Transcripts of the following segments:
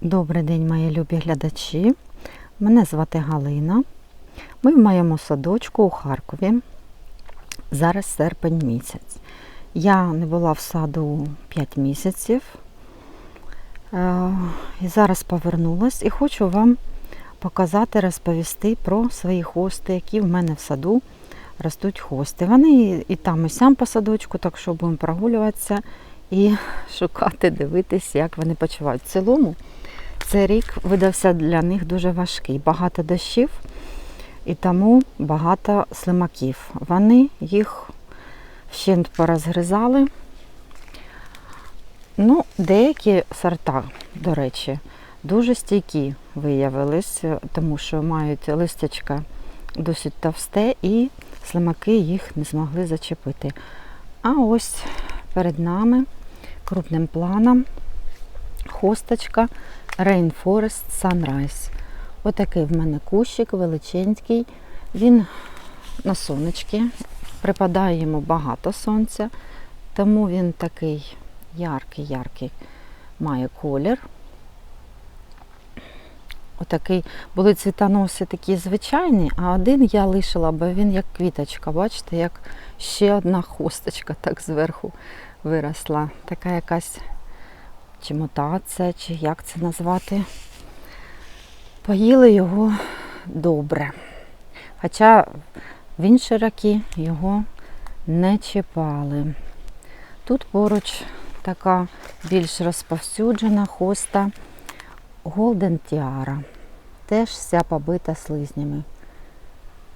Добрий день, мої любі глядачі. Мене звати Галина. Ми в моєму садочку у Харкові. Зараз серпень місяць. Я не була в саду 5 місяців. Е, І зараз повернулась і хочу вам показати, розповісти про свої хости, які в мене в саду ростуть хости. Вони і- там, і сям по садочку, так що будемо прогулюватися і шукати, дивитись, як вони почувають. В цілому цей рік видався для них дуже важкий. Багато дощів і тому багато слимаків. Вони їх вщент порозгризали. Ну, деякі сорта, до речі, дуже стійкі виявились, тому що мають листячка досить товсте і слимаки їх не змогли зачепити. А ось перед нами крупним планом хосточка Rainforest Sunrise. Отакий в мене кущик величенький. Він на сонечки, припадає йому багато сонця, тому він такий яркий-яркий має колір. Отакий були цвітоноси такі звичайні, а один я лишила, бо він як квіточка, бачите, як ще одна хосточка так зверху виросла. Така якась чи мутація, чи як це назвати. Поїли його добре. Хоча в інші роки його не чіпали. Тут поруч така більш розповсюджена хоста Golden Tiara. Теж вся побита слизнями.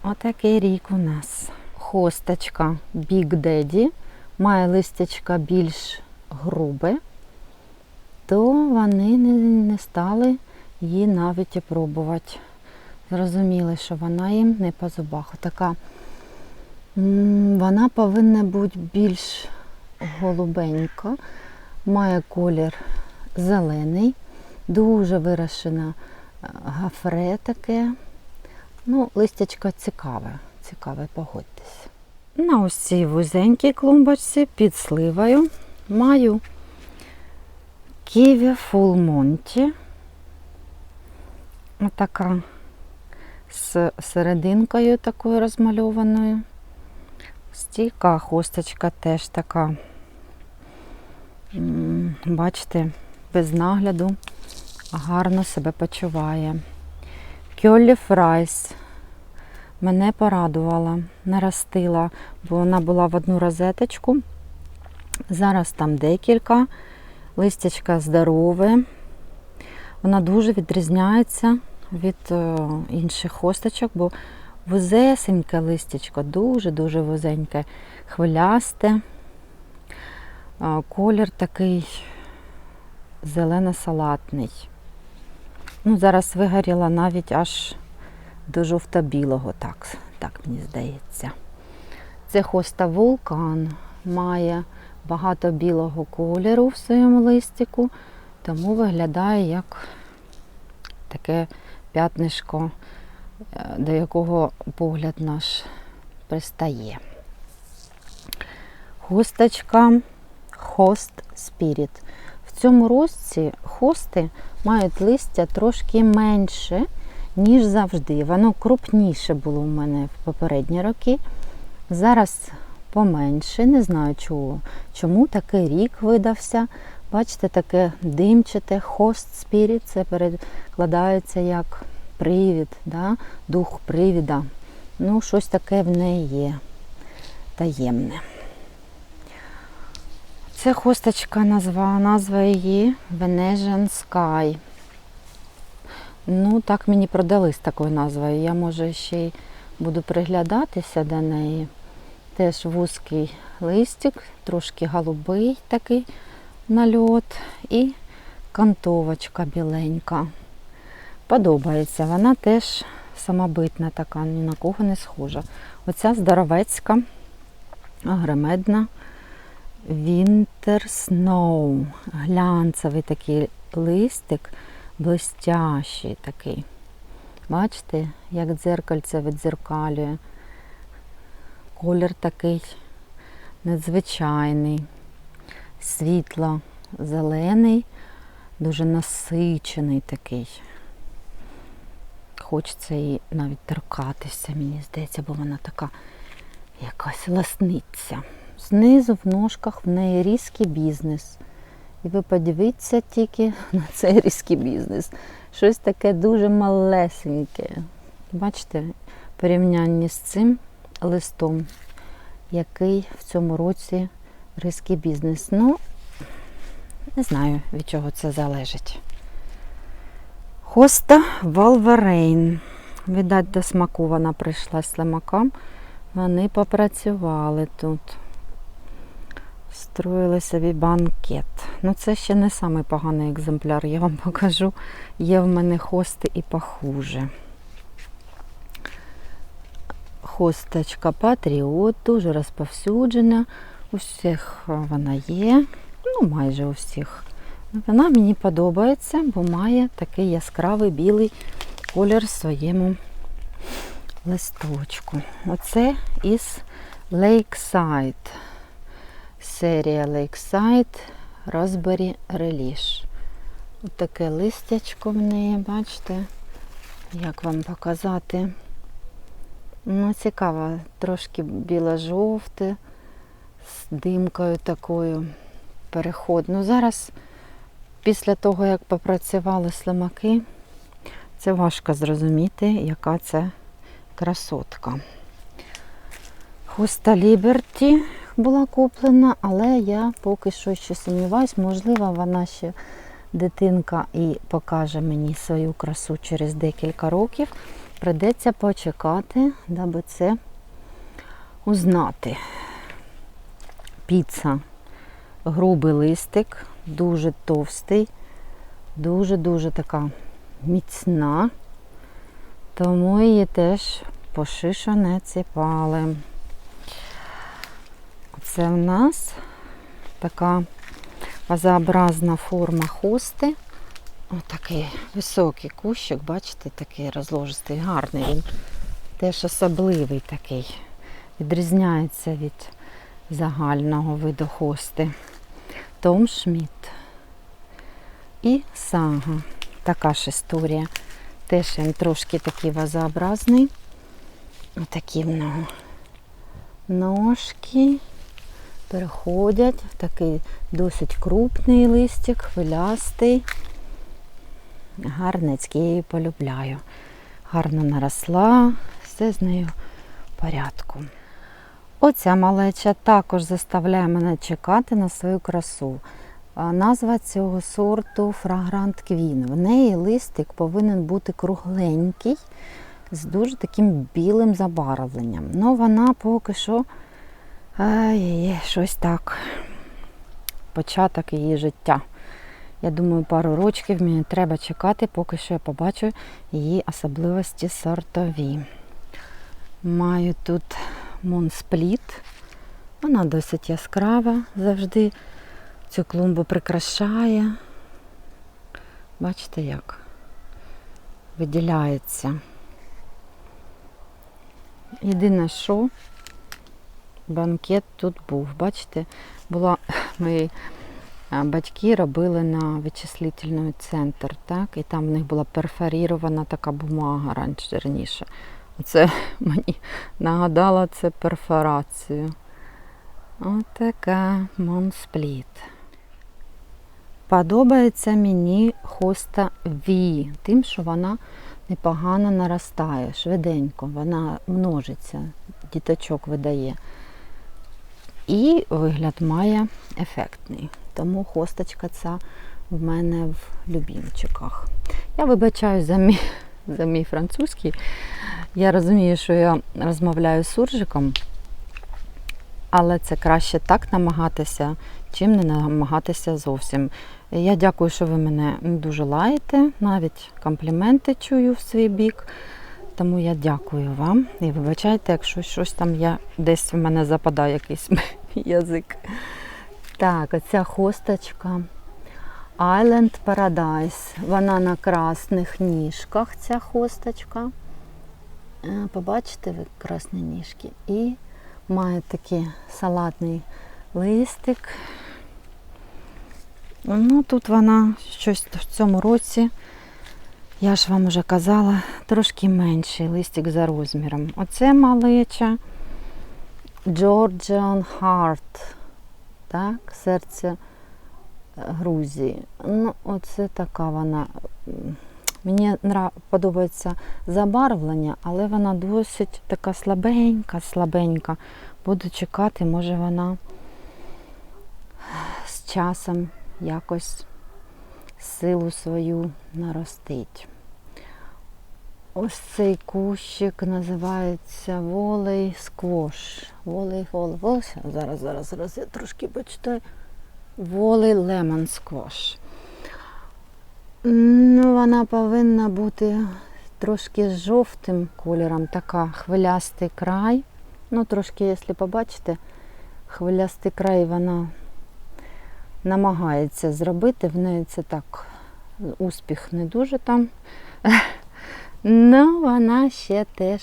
Отакий рік у нас. Хосточка Big Daddy має листячка більш грубе, то вони не, не стали її навіть і пробувати. Зрозуміли, що вона їм не по зубах. Така вона повинна бути більш голубенька, має колір зелений, дуже вирощена е, гафре таке. Ну, листячко цікаве, цікаве, погодьтесь. На ось цій вузенькій клумбочці під сливою маю Ківі Фул Монті. Отака з серединкою такою розмальованою. Стійка хусточка теж така. Бачите, без нагляду гарно себе почуває. Кьоллі Фрайс мене порадувала, наростила, бо вона була в одну розеточку. Зараз там декілька. Листячка здорове. Вона дуже відрізняється від е, інших хосточок, бо вузесеньке листячко, дуже-дуже вузеньке, хвилясте. Колір такий зелено-салатний. Ну, зараз вигоріла навіть аж до жовто-білого, так, так мені здається. Це хоста вулкан, має багато білого кольору в своєму листику, тому виглядає як таке п'ятнишко, е, до якого погляд наш пристає. Хусточка Host Spirit. В цьому розці хости мають листя трошки менше, ніж завжди. Воно крупніше було в мене в попередні роки. Зараз поменше, не знаю чого. Чому такий рік видався. Бачите, таке димчате, хост spirit, це перекладається як привід, да? дух привіда. Ну, щось таке в неї є таємне. Це хосточка назва, назва її Venetian Sky. Ну, так мені продали з такою назвою. Я, може, ще й буду приглядатися до неї. Теж вузький листик, трошки голубий такий нальот і кантовочка біленька. Подобається. Вона теж самобитна така, ні на кого не схожа. Оця здоровецька, агромедна Winter Snow. Глянцевий такий листик, блестящий такий. Бачите, як дзеркальце віддзеркалює. Колір такий незвичайний, світло, зелений, дуже насичений такий. Хочеться її навіть торкатися, мені здається, бо вона така якась ласниця. Знизу в ножках в неї різкий бізнес. І ви подивіться тільки на цей різкий бізнес. Щось таке дуже малесеньке. Бачите, в порівнянні з цим листом, який в цьому році різкий бізнес. Ну, не знаю, від чого це залежить. Хоста Волверейн. Видать, до смаку прийшла слимакам. Вони попрацювали тут. Строїли собі банкет. Ну, це ще не самий поганий екземпляр, я вам покажу. Є в мене хости і похуже. Хосточка Патріот, дуже розповсюджена. У всіх вона є, ну майже у всіх. Вона мені подобається, бо має такий яскравий білий колір в своєму листочку. Оце із Lakeside. Серія Lakeside Raspberry Relish. Ось таке листячко в неї, бачите? Як вам показати? Ну, цікаво, трошки біло-жовте, з димкою такою переход. Ну, зараз, після того, як попрацювали слимаки, це важко зрозуміти, яка це красотка. Хуста Ліберті була куплена, але я поки що ще сумніваюсь, можливо, вона ще дитинка і покаже мені свою красу через декілька років. Придеться почекати, даби це узнати. Піца. Грубий листик, дуже товстий, дуже-дуже така міцна, тому її теж по шишу не ціпали. Це в нас така вазообразна форма хости. Ось такий високий кущик, бачите, такий розложистий, гарний. Він теж особливий такий. Відрізняється від загального виду хости. Том Шмідт. І сага. Така ж історія. Теж він трошки такий вазообразний. Отакі в нього ножки переходять в такий досить крупний листик, хвилястий. Гарнецький, я її полюбляю. Гарно наросла, все з нею в порядку. Оця малеча також заставляє мене чекати на свою красу. Назва цього сорту Фрагрант Квін. В неї листик повинен бути кругленький, з дуже таким білим забарвленням. Ну, вона поки що ай, щось так. Початок її життя. Я думаю, пару рочків мені треба чекати, поки що я побачу її особливості сортові. Маю тут монспліт. Вона досить яскрава, завжди цю клумбу прикрашає. Бачите, як виділяється. Єдине, що банкет тут був. Бачите, була мої а, батьки робили на вичислительний центр, так? І там в них була перфорірована така бумага раніше раніше. Оце мені нагадало це перфорацію. Отака монспліт. Подобається мені хоста V, тим, що вона непогано наростає, швиденько, вона множиться, діточок видає. І вигляд має ефектний. Тому хосточка ця в мене в любімчиках. Я вибачаю за мій, за мій французький. Я розумію, що я розмовляю з суржиком, але це краще так намагатися, чим не намагатися зовсім. Я дякую, що ви мене дуже лаєте, навіть компліменти чую в свій бік. Тому я дякую вам і вибачайте, якщо щось там я десь в мене западає якийсь язик. Так, оця хосточка Island Paradise. Вона на красних ніжках, ця хосточка. Е, Побачите ви красні ніжки. І має такий салатний листик. Ну, тут вона щось в цьому році, я ж вам вже казала, трошки менший листик за розміром. Оце малеча Georgian Heart, так, серце е, Грузії. Ну, оце така вона. Мені подобається забарвлення, але вона досить така слабенька, слабенька. Буду чекати, може вона з часом якось силу свою наростить. Ось цей кущик називається волей сквош. Волей, волей. Зараз, зараз, зараз я трошки почитаю. Волей лемон сквош. Ну, вона повинна бути трошки з жовтим кольором, така хвилястий край. Ну, трошки, якщо побачите, хвилястий край вона намагається зробити. В неї це так, успіх не дуже там. Ну, вона ще теж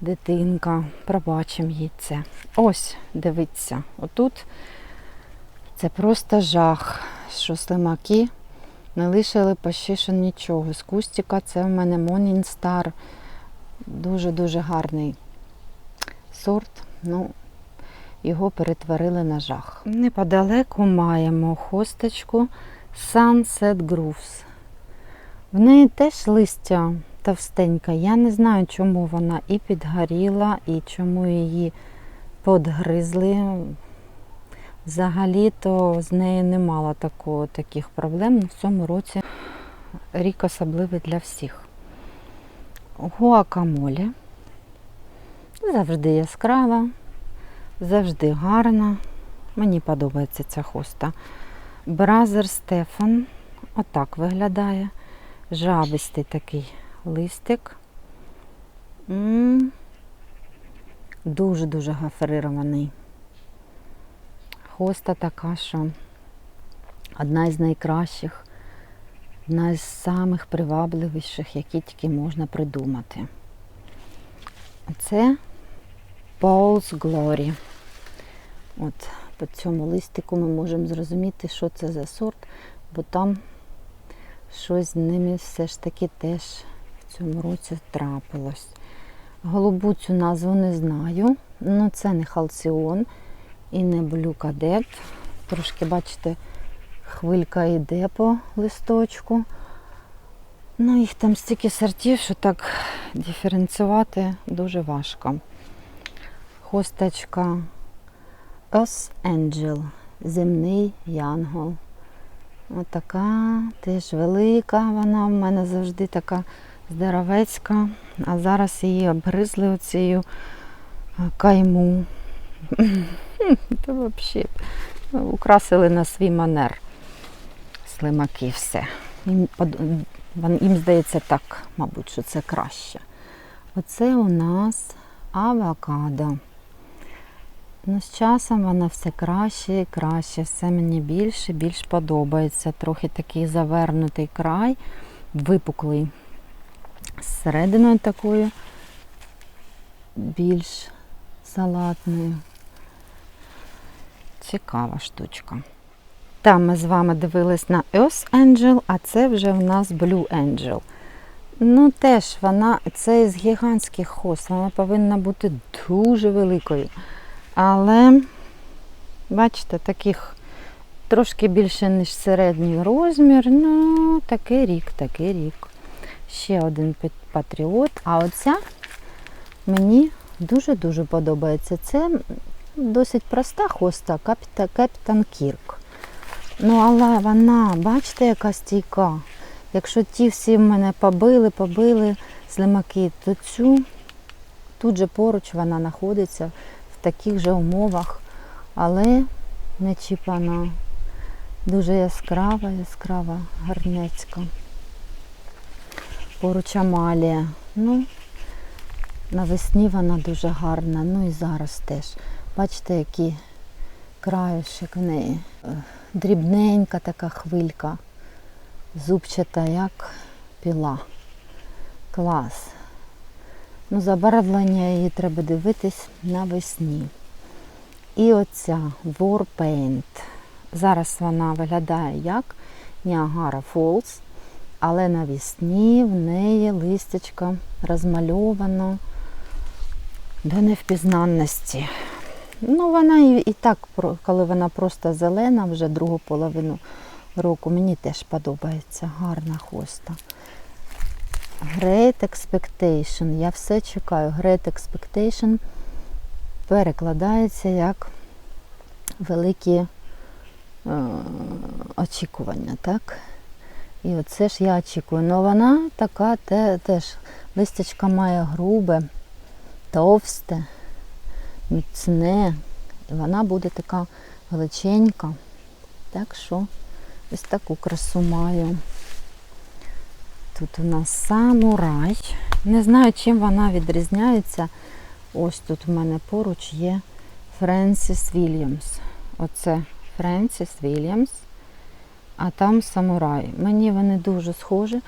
дитинка. Пробачимо їй це. Ось, дивіться, отут це просто жах, що слимаки не лишили почти що нічого. З кустика це в мене Star. Дуже-дуже гарний сорт. Ну, його перетворили на жах. Неподалеку маємо хосточку Sunset Grooves. В неї теж листя товстенька. Я не знаю, чому вона і підгоріла, і чому її подгризли. Взагалі-то з нею не мало такого, таких проблем. В цьому році рік особливий для всіх. Гуакамолі. Завжди яскрава, завжди гарна. Мені подобається ця хоста. Бразер Стефан. Отак виглядає. Жабистий такий листик. Дуже-дуже гафрирований. Хоста така, що одна із найкращих, одна із самих привабливіших, які тільки можна придумати. Це Paul's Glory. От по цьому листику ми можемо зрозуміти, що це за сорт, бо там щось з ними все ж таки теж цьому році трапилось. Голубу цю назву не знаю. Ну, це не халціон і не блю кадет. Трошки, бачите, хвилька йде по листочку. Ну, їх там стільки сортів, що так диференціювати дуже важко. Хосточка Earth Angel, земний янгол. Отака теж велика, вона в мене завжди така здоровецька, а зараз її обгризли оцією е, кайму. Та взагалі украсили на свій манер слимаки все. Їм, їм здається так, мабуть, що це краще. Оце у нас авокадо. Ну, з часом вона все краще і краще, все мені більше, більш подобається. Трохи такий завернутий край, випуклий. З серединою такою більш салатною. Цікава штучка. Там ми з вами дивились на Earth Angel, а це вже в нас Blue Angel. Ну, теж вона, це із гігантських хост, вона повинна бути дуже великою. Але, бачите, таких трошки більше, ніж середній розмір. Ну, такий рік, такий рік. Ще один пат- патріот. А оця мені дуже-дуже подобається. Це досить проста хоста Капітан Кірк. Ну, але вона, бачите, яка стійка. Якщо ті всі мене побили, побили слимаки, то цю тут же поруч вона знаходиться в таких же умовах, але не чіпана. Дуже яскрава, яскрава, гарнецька. Поруч амалія. Ну, навесні вона дуже гарна, ну і зараз теж. Бачите, які краюшек в неї. Е, Дрібненька така хвилька, зубчата, як піла. Клас. Ну, забарвлення її треба дивитись навесні. І оця Warpaint. Зараз вона виглядає як Ніагара Фолз, але навісні в неї листячко розмальовано до невпізнанності. Ну, вона і, і так, коли вона просто зелена, вже другу половину року, мені теж подобається. Гарна хоста. Great Expectation. Я все чекаю. Great Expectation перекладається як великі е, очікування, так? І оце ж я очікую. Ну вона така те, теж листячка має грубе, товсте, міцне. І вона буде така величенька. Так що ось таку красу маю. Тут у нас самурай. Не знаю, чим вона відрізняється. Ось тут у мене поруч є Френсіс Вільямс. Оце Френсіс Вільямс, а там самурай. Мені вони дуже схожі.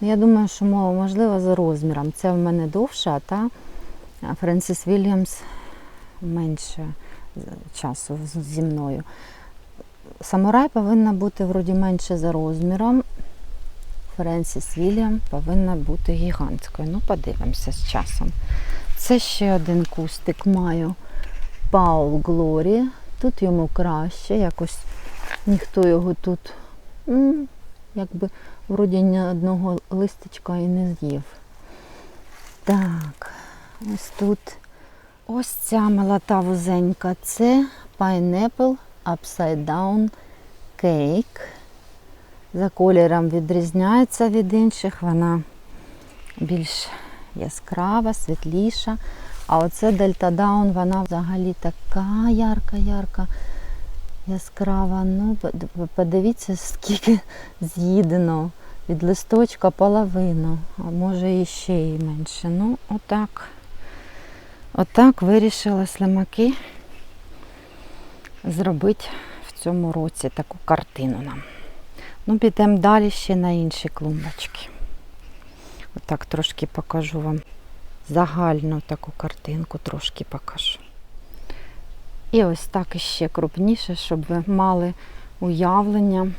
Ну, Я думаю, що мо- можливо за розміром. Це в мене довше, а та Френсіс Вільямс менше часу зі мною. Самурай повинна бути вроді менше за розміром. Френсіс Вільям повинна бути гігантською. Ну, подивимося з часом. Це ще один кустик маю. Паул Глорі. Тут йому краще, якось ніхто його тут, якби вроді ні одного листочка і не з'їв. Так, ось тут ось ця молота вузенька. Це Pineapple Upside Down Cake. За кольором відрізняється від інших, вона більш яскрава, світліша. А оце Дельта Даун, вона взагалі така ярка-ярка, яскрава. Ну, подивіться, скільки з'їдено від листочка половину, а може і ще й менше. Ну, отак. Отак вирішила слимаки зробити в цьому році таку картину нам. Ну, підемо далі ще на інші клумбочки. Отак трошки покажу вам загальну таку картинку, трошки покажу. І ось так іще крупніше, щоб ви мали уявлення,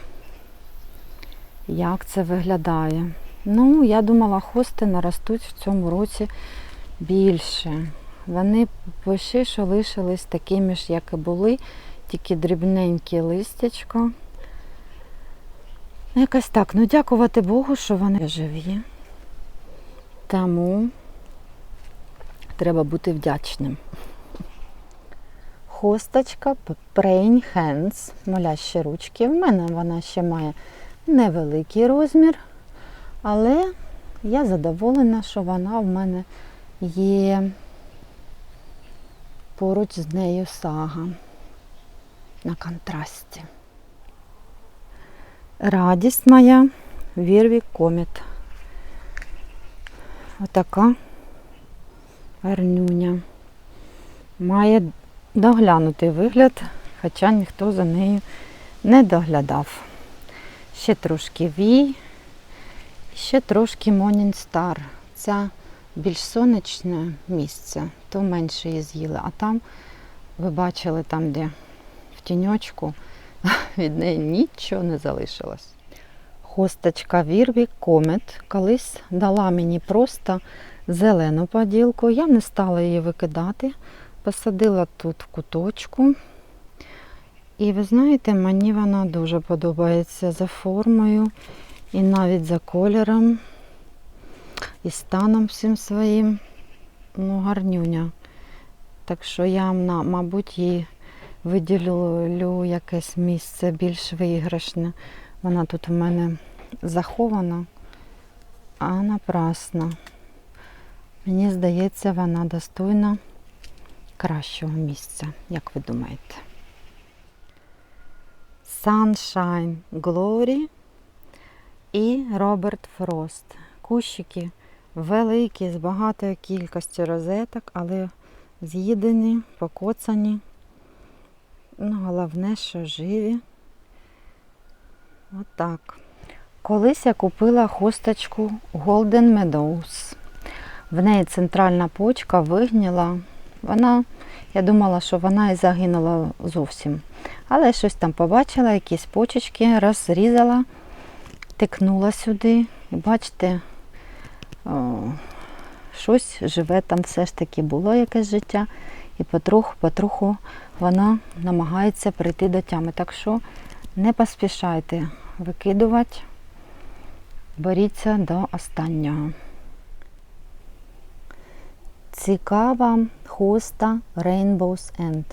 як це виглядає. Ну, я думала, хости наростуть в цьому році більше. Вони пиши, що лишились такими ж, як і були, тільки дрібненькі листячка. Ну, Якось так. Ну, дякувати Богу, що вони живі. Тому треба бути вдячним. Хосточка Praying Hands, молящі ручки. В мене вона ще має невеликий розмір, але я задоволена, що вона в мене є поруч з нею сага на контрасті. Радість моя Вірві Коміт. Отака гарнюня. Має доглянутий вигляд, хоча ніхто за нею не доглядав. Ще трошки вій, ще трошки Morning Star. Ця більш сонячне місце, то менше її з'їли. А там, ви бачили, там, де в тіньочку, від неї нічого не залишилось. Хосточка Вірві Комет колись дала мені просто зелену поділку. Я не стала її викидати. Посадила тут в куточку. І ви знаєте, мені вона дуже подобається за формою і навіть за кольором, і станом всім своїм. Ну, гарнюня. Так що я, мабуть, їй виділю якесь місце більш виграшне. Вона тут у мене захована, а напрасно. Мені здається, вона достойна кращого місця, як ви думаєте. Sunshine Glory і Роберт Фрост. Кущики великі, з багатою кількістю розеток, але з'їдені, покоцані. Ну, головне, що живі. Отак. Колись я купила хусточку Golden Meadows. В неї центральна почка вигніла. Вона, я думала, що вона і загинула зовсім. Але щось там побачила, якісь почечки, розрізала, тикнула сюди. І бачите, о, щось живе там все ж таки було якесь життя. І потроху, потроху вона намагається прийти до тями. Так що не поспішайте викидувати, боріться до останнього. Цікава хоста Rainbow's End.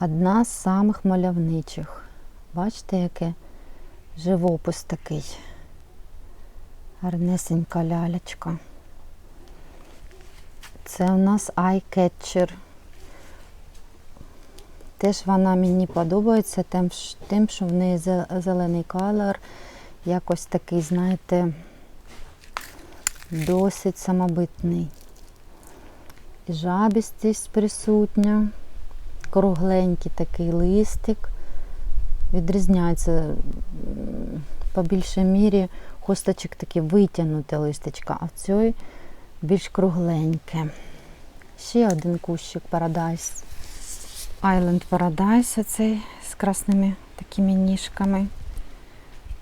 Одна з самих мальовничих. Бачите, яке живопис такий. Гарнесенька лялечка. Це у нас Eyecatcher. Теж вона мені подобається тим, що в неї зелений колор, якось такий, знаєте, досить самобитний. І жабістість присутня, кругленький такий листик. Відрізняється по більшій мірі хусточок такі витягнуте листочка, а в цій більш кругленьке. Ще один кущик Paradise. Island Paradise оцей з красними такими ніжками.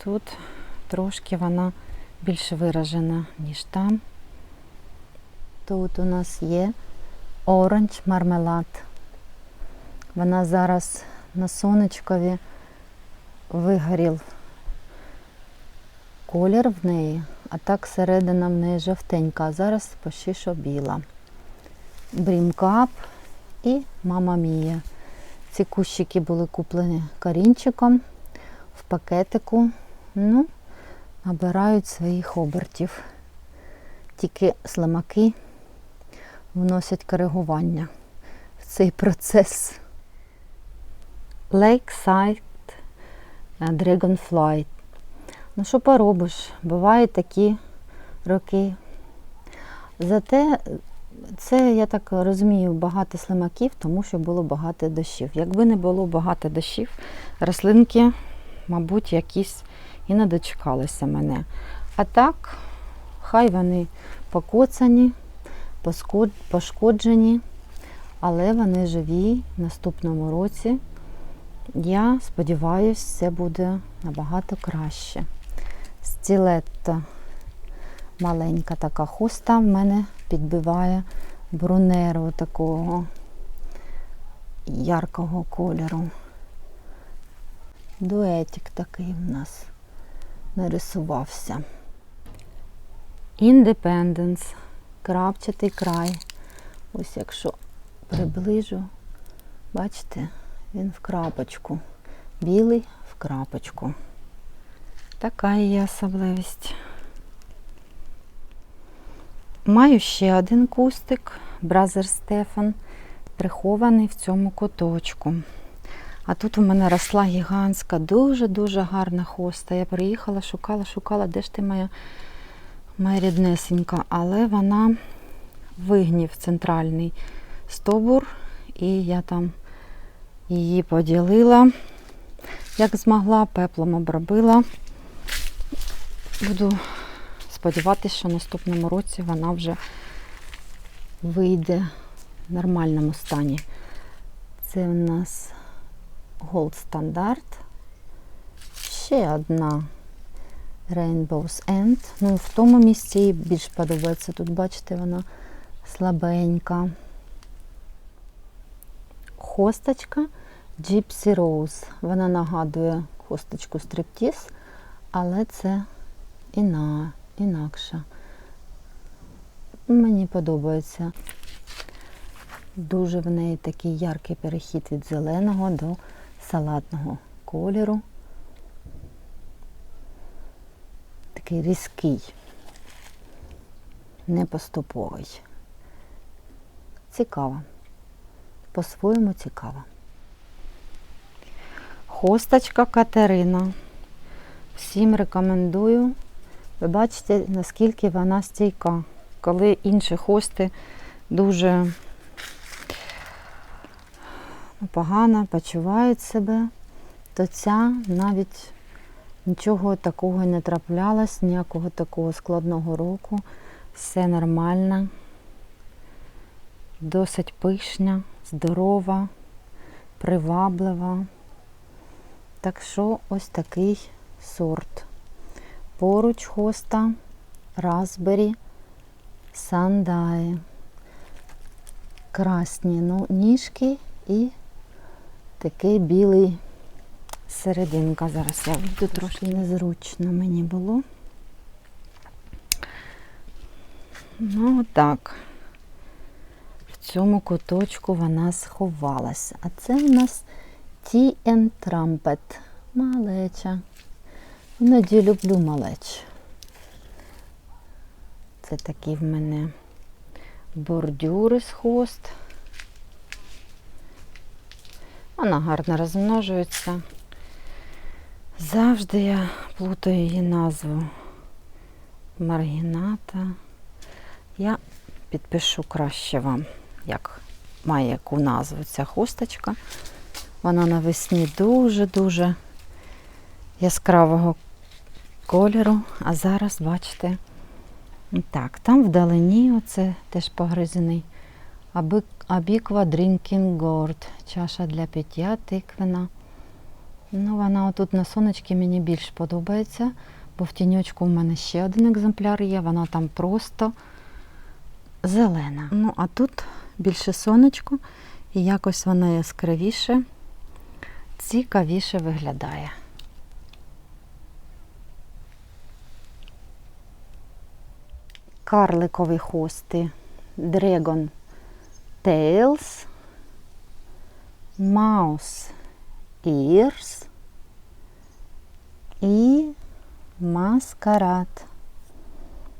Тут трошки вона більш виражена, ніж там. Тут у нас є оранж мармелад. Вона зараз на сонечкові вигорів колір в неї, а так середина в неї жовтенька, а зараз що біла. Брімкап і мама Мія. Ці кущики були куплені корінчиком в пакетику. Ну, набирають своїх обертів. Тільки слимаки вносять коригування в цей процес. Lakeside Dragonfly. Ну, що поробиш? Бувають такі роки. Зате це, я так розумію, багато слимаків, тому що було багато дощів. Якби не було багато дощів, рослинки, мабуть, якісь і не дочекалися мене. А так, хай вони покоцані, пошкоджені, але вони живі в наступному році. Я сподіваюся, все буде набагато краще. Стілетто маленька така хуста в мене підбиває брунеру такого яркого кольору. Дуетик такий в нас нарисувався. Independence, крапчатий край. Ось якщо приближу, бачите, він в крапочку. Білий в крапочку. Така є особливість. Маю ще один кустик, бразер Стефан, прихований в цьому куточку. А тут у мене росла гігантська, дуже-дуже гарна хоста. Я приїхала, шукала, шукала, де ж ти моя, моя але вона вигнів центральний стовбур, і я там її поділила, як змогла, пеплом обробила. Буду сподіватися, що в наступному році вона вже вийде в нормальному стані. Це у нас Gold Standard. Ще одна Rainbow's End. Ну, в тому місці їй більш подобається. Тут, бачите, вона слабенька. Хосточка Gypsy Rose. Вона нагадує хосточку стриптіз, але це іна, інакша. Мені подобається. Дуже в неї такий яркий перехід від зеленого до салатного кольору. Такий різкий, непоступовий. Цікаво. По-своєму цікаво. Хосточка Катерина. Всім рекомендую. Ви бачите, наскільки вона стійка. Коли інші хости дуже погано почувають себе, то ця навіть нічого такого не траплялось, ніякого такого складного року. Все нормально, досить пишня, здорова, приваблива. Так що ось такий сорт. Поруч хоста, Raspberry, Сандає. Красні ну, ніжки і такий білий серединка. Зараз я вийду трошки незручно мені було. Ну, отак. В цьому куточку вона сховалась. А це у нас Tea and Trumpet. Малеча. Іноді люблю малеч. Це такі в мене бордюри з хост. Вона гарно розмножується. Завжди я плутаю її назву маргіната. Я підпишу краще вам, як має яку назву ця хусточка. Вона навесні дуже-дуже яскравого кольору. А зараз, бачите, так, там вдалині оце теж погризений. Абіква Drinking Gourd. Чаша для пиття тиквена. Ну, вона отут на сонечці мені більш подобається, бо в тіньочку в мене ще один екземпляр є, вона там просто зелена. Ну, а тут більше сонечко, і якось вона яскравіше, цікавіше виглядає. Карликові хости Dragon Tails, Mouse Ears і Маскарад.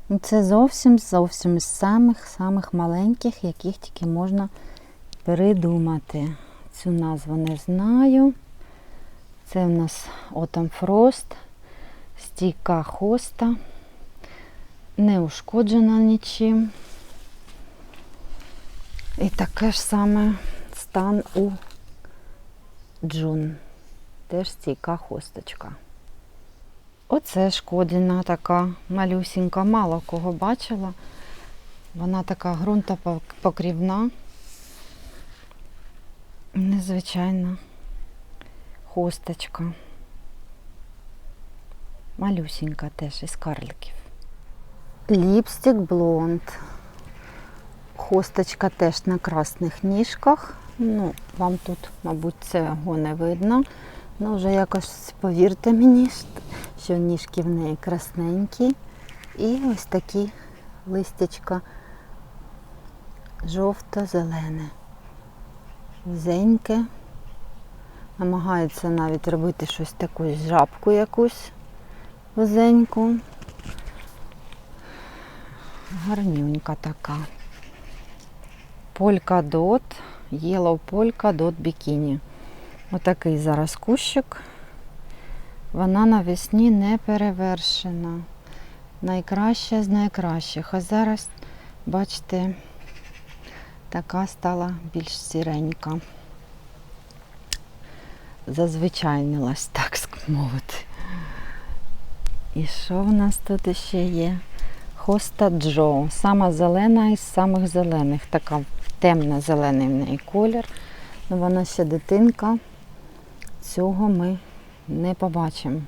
Ну, Це зовсім зовсім з самих-самих маленьких, яких тільки можна придумати. Цю назву не знаю. Це в нас Autumn Frost, стійка хоста, не ушкоджена нічим. І таке ж саме стан у Джун. Теж стійка хосточка. Оце шкодина така малюсінька, мало кого бачила. Вона така ґрунтопокрівна. Незвичайна хосточка. Малюсінька теж із карликів. Ліпстик блонд. Хосточка теж на красних ніжках. Ну, вам тут, мабуть, цього не видно. Ну, вже якось повірте мені, що ніжки в неї красненькі. І ось такі листячка жовто-зелене. Вузеньке. Намагається навіть робити щось таку жабку якусь вузеньку. Гарнюнька така. Полька дот, Yellow полька дот бікіні. Отакий зараз кущик. Вона навесні не перевершена. Найкраща з найкращих. А зараз, бачите, така стала більш сіренька. Зазвичайнилась, так мовити. І що в нас тут ще є? Хоста Джо. Сама зелена із самих зелених. Така темно-зелений в неї колір. Ну, вона ще дитинка. Цього ми не побачимо.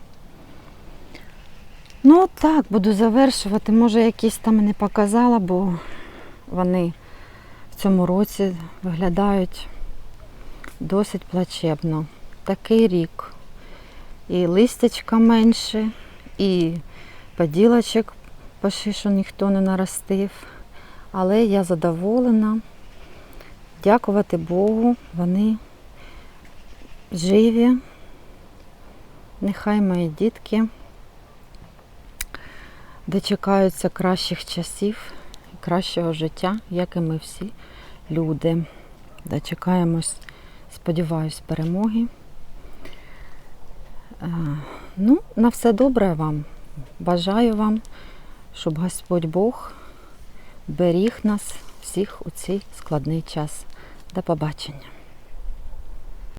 Ну, так, буду завершувати. Може, якісь там не показала, бо вони в цьому році виглядають досить плачебно. Такий рік. І листячка менше, і поділочок що ніхто не наростив. Але я задоволена. Дякувати Богу, вони живі. Нехай мої дітки дочекаються кращих часів кращого життя, як і ми всі люди. Дочекаємось, сподіваюсь, перемоги. Е, Ну, на все добре вам. Бажаю вам, щоб Господь Бог беріг нас всіх у цей складний час. До побачення.